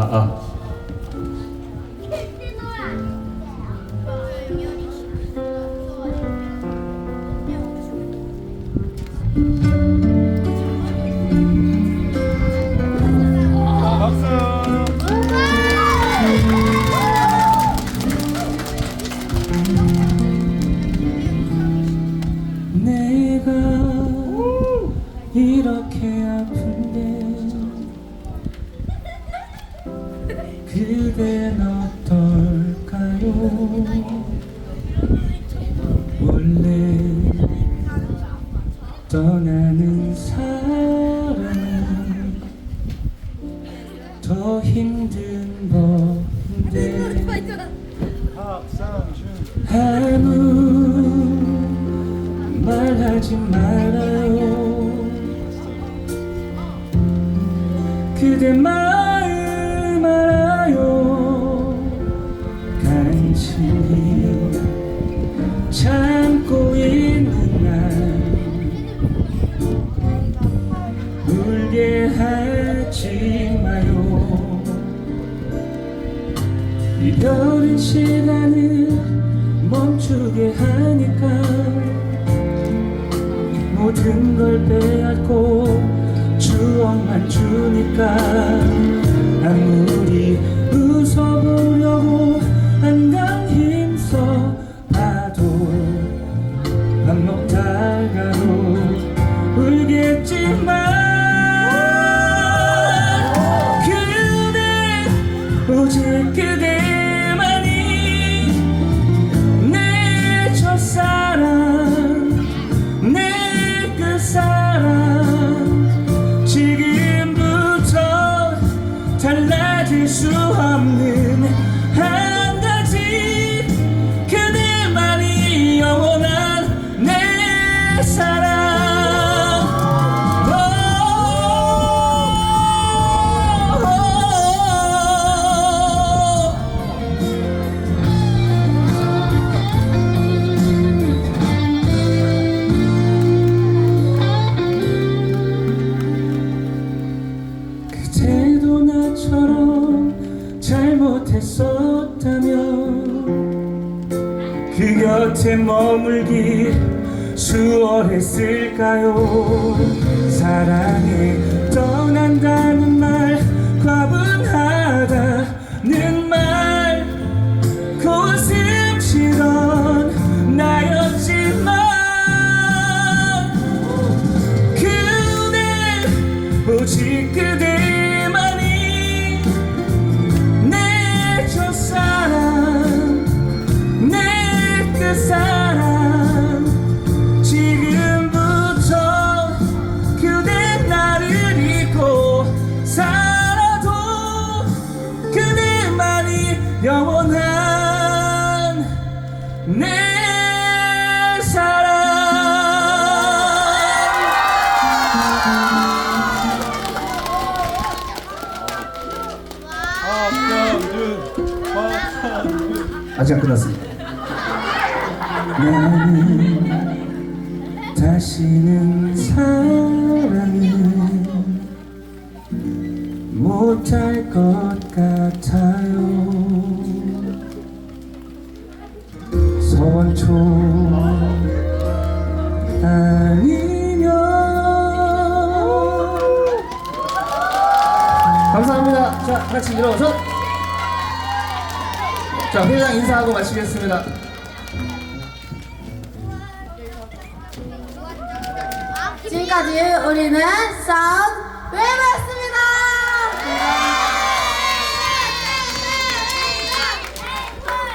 아, 아. 그댄 어떨까요? 원래 떠나는 사람은 더 힘든 건데 아무 말하지 말아요. 그대 마 간신히 참고 있는 날 울게 하지 마요. 이별은 시간을 멈추게 하니까 모든 걸 빼앗고 추억만 주니까 şu hamdi 곁에 머물기 수월했을까요? 사랑에 떠난다는 말 과분하다는 말. 고슴치던 나였지만 그대 오직 그대 사랑. 지금부터 그대 나를 잊고 살아도 그대만이 영원한 내 사랑. 아직 안 끝났습니다. 나는 다시는 사랑을 못할 것 같아요. 서원초 아니면 감사합니다. 자, 같이 일어서. 자, 회장 인사하고 마치겠습니다. 지금까지 우리는 왜 봤습니다.